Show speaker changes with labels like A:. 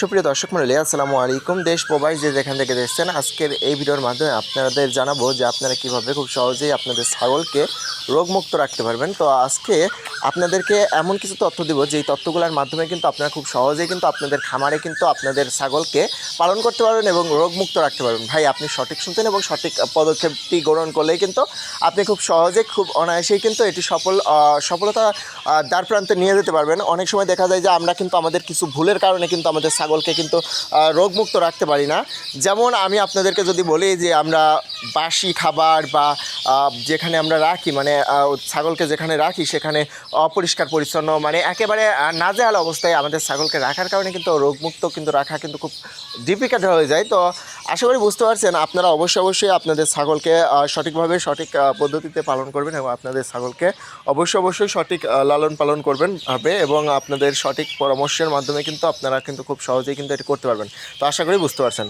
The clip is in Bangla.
A: সুপ্রিয় দর্শক মন্ডলী আসসালামু আলাইকুম। দেশ প্রবাস যে যেখান থেকে দেখছেন, আজকের এই ভিডিওর মাধ্যমে আপনাদের জানাব যে আপনারা কীভাবে খুব সহজেই আপনাদের ছাগলকে রোগমুক্ত রাখতে পারবেন। তো আজকে আপনাদেরকে এমন কিছু তথ্য দিব, যেই তথ্যগুলোর মাধ্যমে কিন্তু আপনারা খুব সহজেই কিন্তু আপনাদের খামারে কিন্তু আপনাদের ছাগলকে পালন করতে পারবেন এবং রোগমুক্ত রাখতে পারবেন। ভাই, আপনি সঠিক শুনছেন এবং সঠিক পদক্ষেপটি গ্রহণ করলেই কিন্তু আপনি খুব সহজে, খুব অনায়াসেই কিন্তু এটি সফল সফলতা দ্বার প্রান্তে নিয়ে যেতে পারবেন। অনেক সময় দেখা যায় যে আমরা কিন্তু আমাদের কিছু ভুলের কারণে কিন্তু আমাদের ছাগলকে কিন্তু রোগমুক্ত রাখতে পারি না। যেমন আমি আপনাদেরকে যদি বলি যে আমরা বাসি খাবার বা যেখানে আমরা রাখি মানে ছাগলকে যেখানে রাখি, সেখানে অপরিষ্কার পরিচ্ছন্ন মানে একেবারে নাজেহাল অবস্থায় আমাদের ছাগলকে রাখার কারণে কিন্তু রোগমুক্ত কিন্তু রাখা কিন্তু খুব ডিফিকাল্ট হয়ে যায়। তো আশা করি বুঝতে পারছেন, আপনারা অবশ্যই অবশ্যই আপনাদের ছাগলকে সঠিকভাবে সঠিক পদ্ধতিতে পালন করবেন এবং আপনাদের ছাগলকে অবশ্যই অবশ্যই সঠিক লালন পালন করবেন হবে এবং আপনাদের সঠিক পরামর্শের মাধ্যমে কিন্তু আপনারা কিন্তু খুব সহজেই কিন্তু এটি করতে পারবেন। তো আশা করি বুঝতে পারছেন।